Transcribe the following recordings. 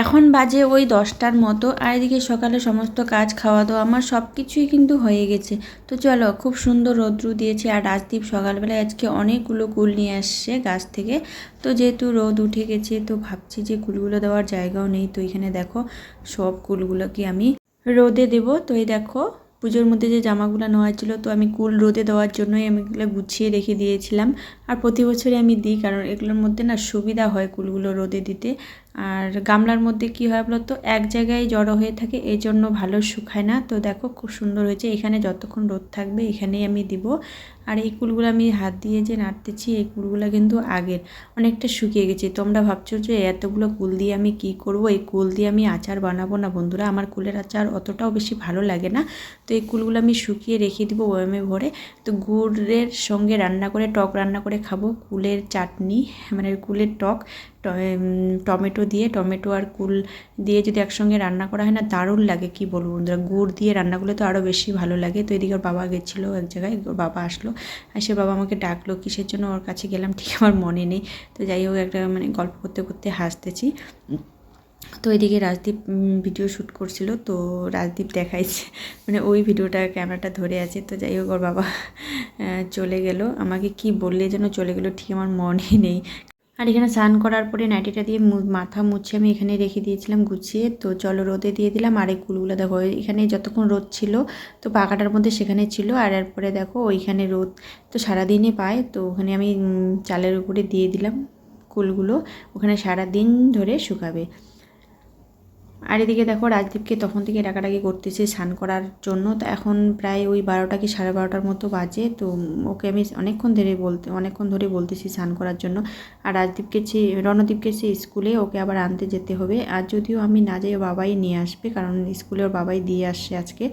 এখন বাজে ওই দশটার মতো, আর এদিকে সকালে সমস্ত কাজ খাওয়া দাওয়া আমার সব কিছুই কিন্তু হয়ে গেছে। তো চলো, খুব সুন্দর রৌদ্রু দিয়েছে, আর রাজদীপ সকালবেলায় আজকে অনেকগুলো কুল নিয়ে আসছে গাছ থেকে। তো যেহেতু রোদ উঠে গেছে, তো ভাবছি যে কুলগুলো দেওয়ার জায়গাও নেই। তো এখানে দেখো, সব কুলগুলোকে আমি রোদে দেবো। তো এই দেখো, পুজোর মধ্যে যে জামাগুলো নেওয়া ছিল তো আমি কুল রোদে দেওয়ার জন্যই আমি এগুলো গুছিয়ে রেখে দিয়েছিলাম। আর প্রতি বছরই আমি দিই, কারণ এগুলোর মধ্যে না সুবিধা হয় কুলগুলো রোদে দিতে। আর গামলার মধ্যে কি হয় বলতো? এক জায়গায় জড়ো হয়ে থাকে, এই জন্য ভালো শুকায় না। তো দেখো, খুব সুন্দর হয়েছে। এখানে যতক্ষণ রোদ থাকবে, এখানেই আমি দিব। আর এই কুলগুলো আমি হাত দিয়ে যে নাড়তেছি, এই কুলগুলো কিন্তু আগের, অনেকটা শুকিয়ে গেছে। তোমরা ভাবছ যে এতগুলো কুল দিয়ে আমি কি করব? এই কুল দিয়ে আমি আচার বানাবো না? বন্ধুরা, আমার কুলের আচার অতটাও বেশি ভালো লাগে না। তো এই কুলগুলো আমি শুকিয়ে রেখে দিব ওয়েমে ভরে। তো গুড়ের সঙ্গে রান্না করে, টক রান্না করে খাব। কুলের চাটনি মানে কুলের টক টমেটো দিয়ে টমেটো আর কুল দিয়ে যদি একসঙ্গে রান্না করা হয় না, দারুণ লাগে, কি বলব বন্ধুরা? গুড় দিয়ে রান্না করলে তো আরও বেশি ভালো লাগে। তো এদিকে ওর বাবা গেছিল এক জায়গায়, ওর বাবা আসলো। আর সে বাবা আমাকে ডাকলো কিসের জন্য ওর কাছে গেলাম, ঠিক আমার মনে নেই। তো যাই হোক, একটা মানে গল্প করতে করতে হাসতেছি। তো এদিকে রাজদীপ ভিডিও শ্যুট করছিল। তো রাজদীপ দেখাইছে মানে ওই ভিডিওটা ক্যামেরাটা ধরে আছে। তো যাই হোক, ওর বাবা চলে গেল। আমাকে কি বললে যেন চলে গেলো, ঠিক আমার মনে নেই। আর এখানে স্নান করার পরে নাইটিটা দিয়ে মাথা মুছে আমি এখানে রেখে দিয়েছিলাম গুছিয়ে। তো জল রোদে দিয়ে দিলাম। আর এই কুলগুলো দেখো, এখানে যতক্ষণ রোদ ছিল, তো পাকাটার মধ্যে সেখানে ছিল। আর এরপরে দেখো, ওইখানে রোদ তো সারাদিনই পায়। তো ওখানে আমি চালের উপরে দিয়ে দিলাম কুলগুলো। ওখানে সারাদিন ধরে শুকাবে। আর এদিকে দেখো রাজদীপকে তখন থেকে ডাকাডাকি করতেছে স্নান করার জন্য। তো এখন প্রায় ওই বারোটা কি সাড়ে বারোটার মতো বাজে। তো ওকে আমি অনেকক্ষণ ধরে বলতে, অনেকক্ষণ ধরে বলতেছি স্নান করার জন্য। আর রাজদীপকে সে রণদীপকে সে স্কুলে ওকে আবার আনতে যেতে হবে। আর যদিও আমি না যাই বাবাই নিয়ে আসবে, কারণ স্কুলে ওর বাবাই দিয়ে আসছে আজকে।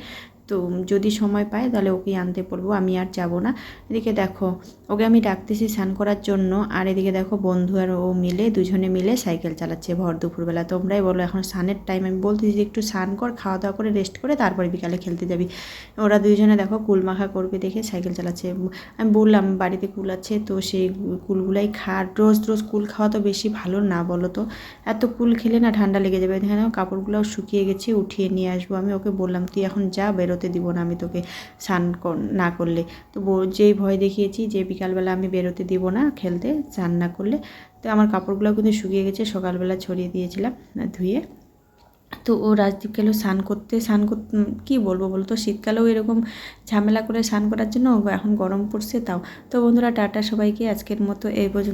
তো যদি সময় পায় তাহলে ওকে আনতে পড়ব, আমি আর যাব না। এদিকে দেখো, ওকে আমি ডাকতেছি স্নান করার জন্য, আর এদিকে দেখো বন্ধু আর ও মিলে, দুজনে মিলে সাইকেল চালাচ্ছে ভর দুপুরবেলা। তোমরাই বলো, এখন স্নানের টাইম আমি বলতেছি যে একটু স্নান কর খাওয়া দাওয়া করে রেস্ট করে তারপরে বিকালে খেলতে যাবি। ওরা দুজনে দেখো কুল মাখা করবে দেখে সাইকেল চালাচ্ছে। আমি বললাম, বাড়িতে কুল আছে তো সেই কুলগুলাই খা। রোজ রোজ কুল খাওয়া তো বেশি ভালো না বলো তো। এত কুল খেলে না ঠান্ডা লেগে যাবে। এখানে কাপড়গুলোও শুকিয়ে গেছে, উঠিয়ে নিয়ে আসব আমি। ওকে বললাম, তুই এখন যা, বেরো বেরোতে দিব না আমি তোকে স্নান না করলে। তো যেই ভয় দেখিয়েছি যে বিকালবেলা আমি বেরোতে দিব না খেলতে, স্নান না করলে, তো আমার কাপড়গুলো কিন্তু শুকিয়ে গেছে, সকালবেলা ছড়িয়ে দিয়েছিলাম ধুয়ে। তো ও রাজদীপ গেল স্নান করতে, স্নান কর কী বলব বলতো? শীতকালেও এরকম ঝামেলা করে স্নান করার জন্য, এখন গরম পড়ছে তাও। তো বন্ধুরা, টাটা সবাইকে, আজকের মতো এই পর্যন্ত।